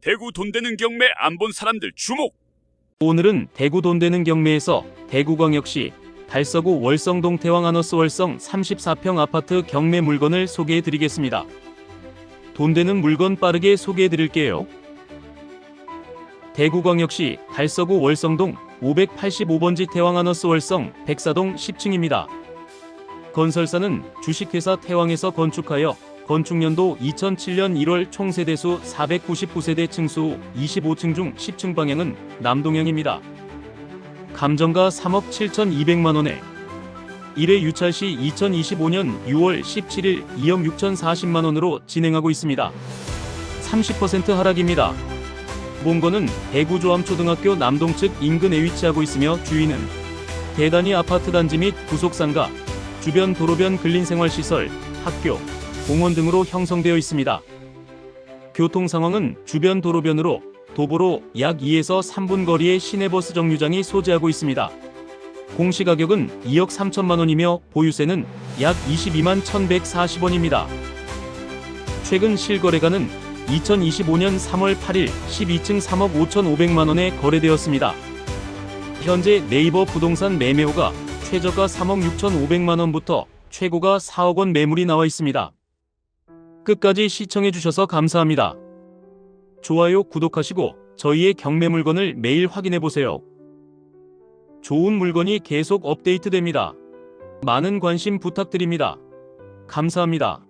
대구 돈 되는 경매 안 본 사람들 주목! 오늘은 대구 돈 되는 경매에서 대구광역시 달서구 월성동 태왕 아너스 월성 34평 아파트 경매 물건을 소개해 드리겠습니다. 돈 되는 물건 빠르게 소개해 드릴게요. 대구광역시 달서구 월성동 585번지 태왕 아너스 월성 백사동 10층입니다. 건설사는 주식회사 태왕에서 건축하여 건축년도 2007년 1월 총 세대수 499세대 층수 25층 중 10층 방향은 남동향입니다. 감정가 3억 7,200만 원에 1회 유찰 시 2025년 6월 17일 2억 6,040만 원으로 진행하고 있습니다. 30% 하락입니다. 본거는 대구조암초등학교 남동측 인근에 위치하고 있으며 주위는 대단위 아파트 단지 및 부속상가, 주변 도로변 근린생활시설, 학교, 공원 등으로 형성되어 있습니다. 교통 상황은 주변 도로변으로 도보로 약 2에서 3분 거리의 시내버스 정류장이 소재하고 있습니다. 공시 가격은 2억 3천만 원이며 보유세는 약 22만 1,140원입니다. 최근 실거래가는 2025년 3월 8일 12층 3억 5,500만 원에 거래되었습니다. 현재 네이버 부동산 매매호가 최저가 3억 6,500만 원부터 최고가 4억 원 매물이 나와 있습니다. 끝까지 시청해주셔서 감사합니다. 좋아요, 구독하시고 저희의 경매 물건을 매일 확인해보세요. 좋은 물건이 계속 업데이트됩니다. 많은 관심 부탁드립니다. 감사합니다.